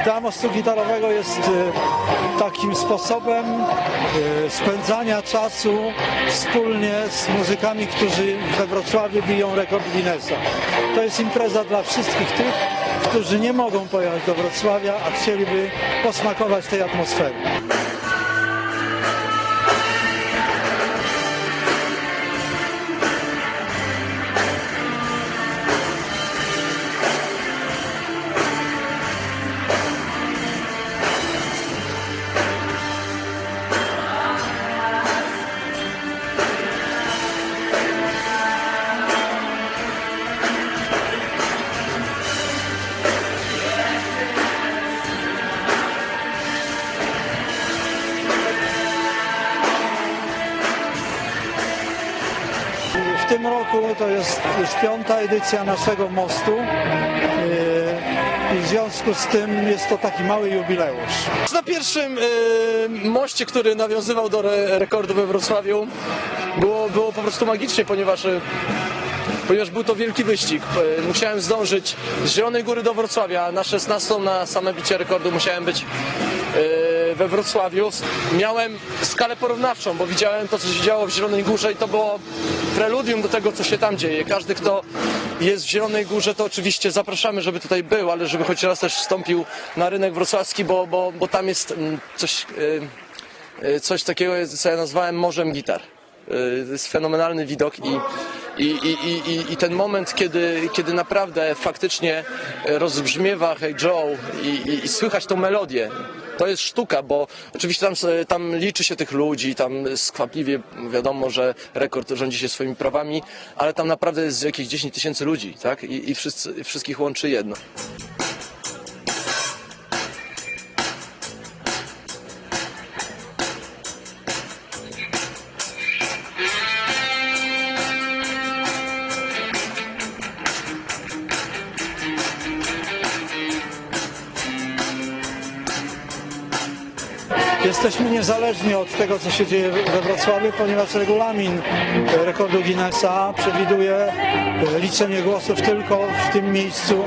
Idea mostu gitarowego jest e, takim sposobem e, spędzania czasu wspólnie z muzykami, którzy we Wrocławiu biją rekord Guinnessa. To jest impreza dla wszystkich tych, którzy nie mogą pojechać do Wrocławia, a chcieliby posmakować tej atmosfery. Tym roku to jest już piąta edycja naszego mostu yy, i w związku z tym jest to taki mały jubileusz. Na pierwszym e, moście, który nawiązywał do re, rekordu we Wrocławiu, było, było po prostu magicznie, ponieważ, e, ponieważ był to wielki wyścig. Musiałem zdążyć z Zielonej Góry do Wrocławia. Na 16 na same bicie rekordu musiałem być we Wrocławiu. Miałem skalę porównawczą, bo widziałem to, co się działo w Zielonej Górze i to było preludium do tego, co się tam dzieje. Każdy, kto jest w Zielonej Górze, to oczywiście zapraszamy, żeby tutaj był, ale żeby choć raz też wstąpił na rynek wrocławski, bo, bo, bo tam jest mm, coś, y, y, coś takiego, co ja nazwałem morzem gitar. Y, To jest fenomenalny widok i, i, i, i, i- ten moment, kiedy, kiedy naprawdę faktycznie rozbrzmiewa Hey Joe i, i, i słychać tą melodię. To jest sztuka, bo oczywiście tam, tam liczy się tych ludzi, tam skwapliwie wiadomo, że rekord rządzi się swoimi prawami, ale tam naprawdę jest jakieś 10 tysięcy ludzi, tak? I, i wszyscy, wszystkich łączy jedno. Jesteśmy niezależni od tego, co się dzieje we Wrocławiu, ponieważ regulamin e, rekordu Guinnessa przewiduje e, liczenie głosów tylko w tym miejscu,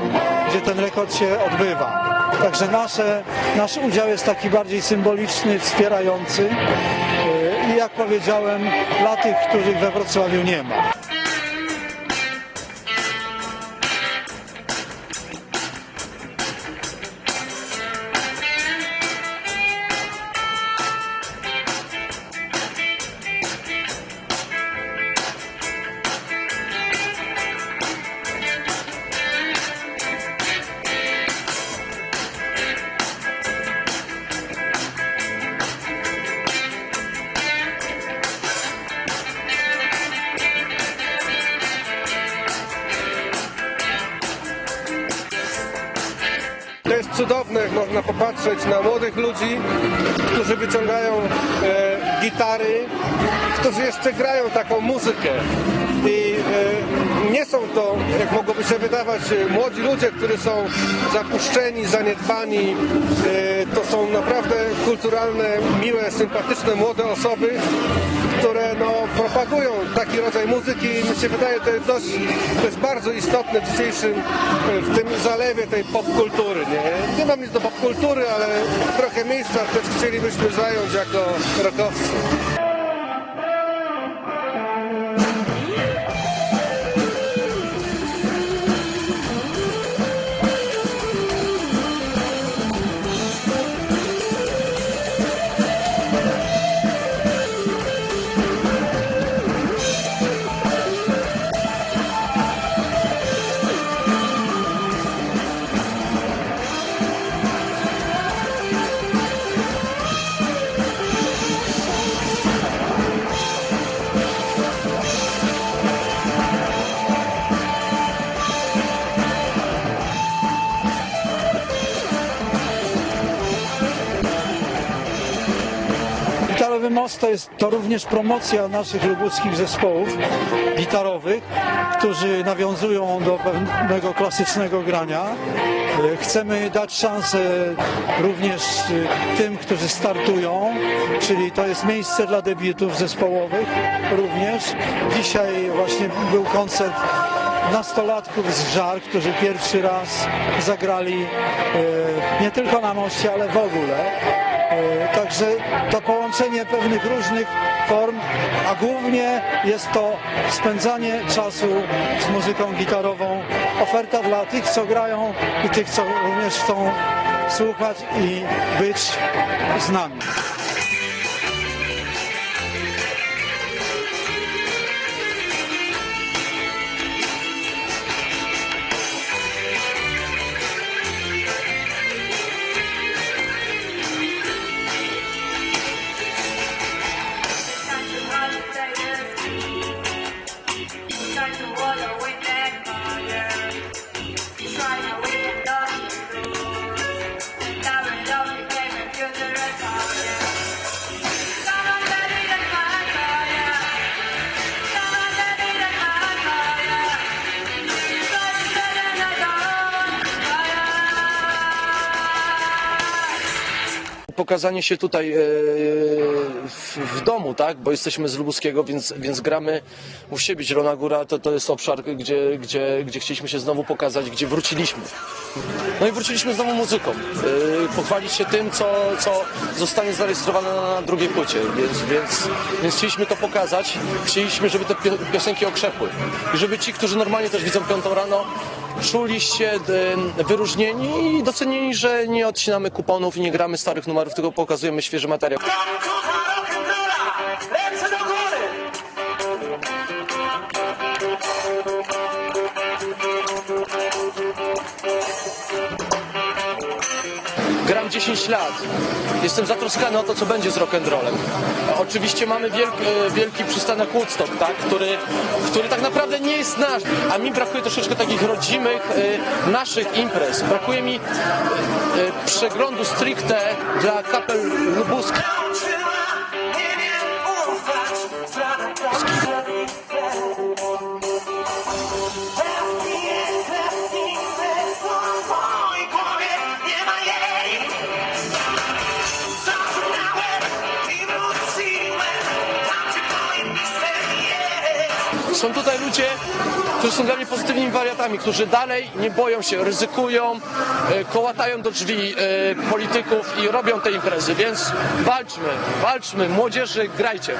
gdzie ten rekord się odbywa. Także nasze, nasz udział jest taki bardziej symboliczny, wspierający e, i jak powiedziałem, dla tych, których we Wrocławiu nie ma. Można popatrzeć na młodych ludzi, którzy wyciągają e, gitary, którzy jeszcze grają taką muzykę. I e, nie są to, jak mogłoby się wydawać, e, młodzi ludzie, którzy są zapuszczeni, zaniedbani. E, to są naprawdę kulturalne, miłe, sympatyczne młode osoby, które no, propagują taki rodzaj muzyki i mi się wydaje, to jest, dość, to jest bardzo istotne w dzisiejszym, w tym zalewie tej popkultury. Nie? nie mam nic do popkultury, ale trochę miejsca też chcielibyśmy zająć jako rokowcy. Gitarowy Most to jest to również promocja naszych lubuckich zespołów gitarowych, którzy nawiązują do pewnego klasycznego grania. E, Chcemy dać szansę również e, tym, którzy startują, czyli to jest miejsce dla debiutów zespołowych również. Dzisiaj właśnie był koncert nastolatków z Żar, którzy pierwszy raz zagrali e, nie tylko na moście, ale w ogóle. E, Także to połączenie pewnych różnych form, a głównie jest to spędzanie czasu z muzyką gitarową. Oferta dla tych, co grają i tych, co również chcą słuchać i być z nami. Pokazanie się tutaj e, w, w domu, tak? Bo jesteśmy z Lubuskiego, więc, więc gramy u siebie. Zielona Góra to, to jest obszar, gdzie, gdzie, gdzie chcieliśmy się znowu pokazać, gdzie wróciliśmy. No i wróciliśmy znowu muzyką. E, pochwalić się tym, co, co zostanie zarejestrowane na drugiej płycie. Więc, więc, więc chcieliśmy to pokazać. Chcieliśmy, żeby te pio- piosenki okrzepły. I żeby ci, którzy normalnie też widzą piątą rano, czuli się e, wyróżnieni i docenieni, że nie odcinamy kuponów i nie gramy starych numerów, tylko pokazujemy świeży materiał. 10 lat. Jestem zatroskany o to, co będzie z rock'n'rollem. Oczywiście mamy wielki, wielki przystanek Woodstock, tak? który, który tak naprawdę nie jest nasz. A mi brakuje troszeczkę takich rodzimych, e, naszych imprez. Brakuje mi e, e, przeglądu stricte dla kapel lubuskich. Są tutaj ludzie, którzy są dla mnie pozytywnymi wariatami, którzy dalej nie boją się, ryzykują, e, kołatają do drzwi e, polityków i robią te imprezy, więc walczmy, walczmy, młodzieży, grajcie.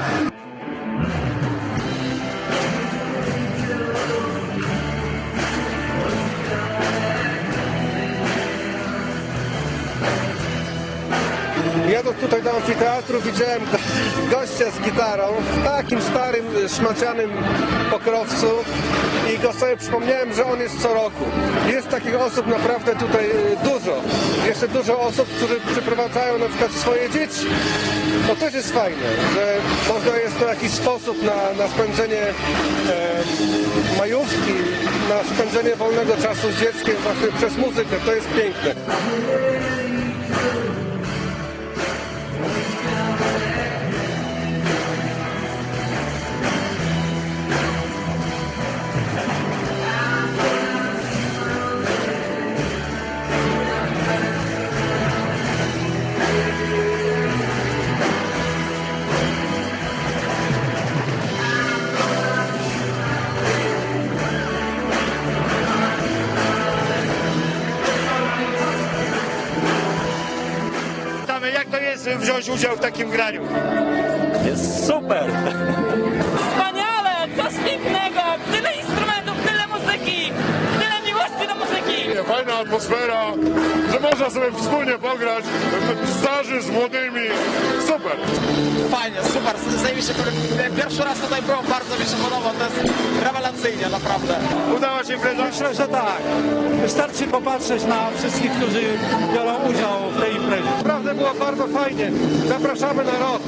Jadąc tutaj do amfiteatru widziałem gościa z gitarą w takim starym, szmacianym pokrowcu i go sobie przypomniałem, że on jest co roku. Jest takich osób naprawdę tutaj e, dużo. Jeszcze dużo osób, którzy przyprowadzają na przykład swoje dzieci. To też jest fajne, że można jest to jakiś sposób na, na spędzenie e, majówki, na spędzenie wolnego czasu z dzieckiem właśnie przez muzykę. To jest piękne. Wziąć udział w takim graniu? Jest super! Fajna atmosfera, że można sobie wspólnie pograć, starzy z młodymi. Super! Fajnie, super, zajebiście. Pierwszy raz tutaj byłem, bardzo mi się podoba, to jest rewelacyjnie, naprawdę. Udała się impreza? Myślę, że tak. Wystarczy popatrzeć na wszystkich, którzy biorą udział w tej imprezie. Naprawdę było bardzo fajnie. Zapraszamy na rok.